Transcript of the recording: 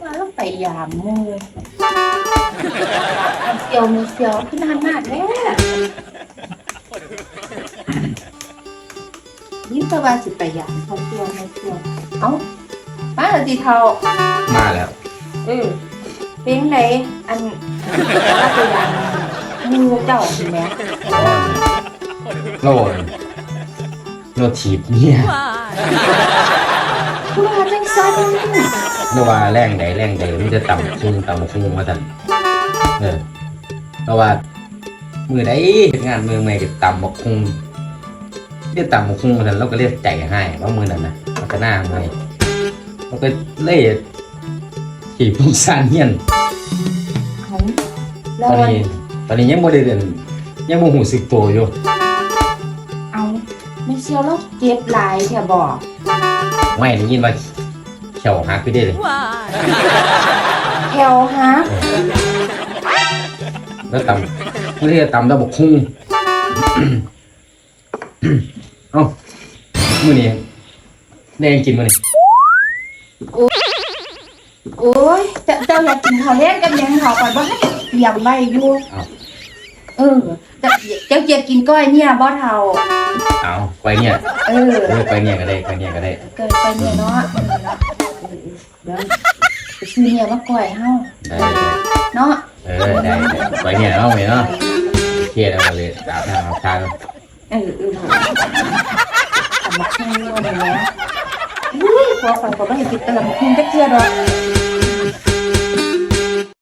ว่าเราไปยามหมูเซียวมือเซียวขึ้นนานมากแล้วยิ้มสบายสิไปยามเขาเซียวมือเซียวเอ้ามาเลยทีเทามาแล้วเออเป็นไหนอันว่าไปยามงูเจ้าใช่ไหมโลนโลถีบเนี่ยว่า จังซันเมื่อว่าแรงใดแรงใดมันจะต่ำขึ้นต่ำขึ้นมาสั่นเออเพราะว่า มือใดเฮ็ดงานมือใหม่ก็ต่ำบกคุงเรียกต่ำบกคุงมาสั่นเราก็เรียกใจให้ว่ามือนั้นนะมันก็หน้าเมื่อยเราก็เล่ขี่พุ่งซานเฮียนเอาตแล้วอนวันนี้ตอนนี้ยังบ่ได้เดินยังบ่หูสึกตัวอยู่เอาไม่เซียวแล้วเจ็บหลายแค่บอกไม่ได้ยินว่า เขียวหักไปได้เลยแถวฮะแล้วตำไม่ได้ตำแล้วบอกคุ้งเอ้ามื้อนี้ได้ยังกินมื้อนี้โอ้ยเจ้าเจ้าอยากกินข้าวแลงกับหยังเขาก่อนว่าให้เตรียมไว้อยู่เอ้าเออเจ้าเจ้าจะกินก้อยเนี่ยบ่เท่า เอาไปเนี่ยเออเออไปเนี่ยก็ได้ไปเนี่ยก็ได้ เกินไปเนี่ยเนาะ เออเนาะเออเดี๋ยวไปซื้อเนี่ยมาก้อยเฮาได้ได้เนาะเออได้ได้ไปเนี่ยเนาะไปเนาะเครียดแล้วก็เลยอาบน้ำอาบทากันเออเออทำมาข้างนอกเลยนะอุ้ยพอฟังก็ไม่เห็นกินตะลำคุ้งจักเทื่อดอก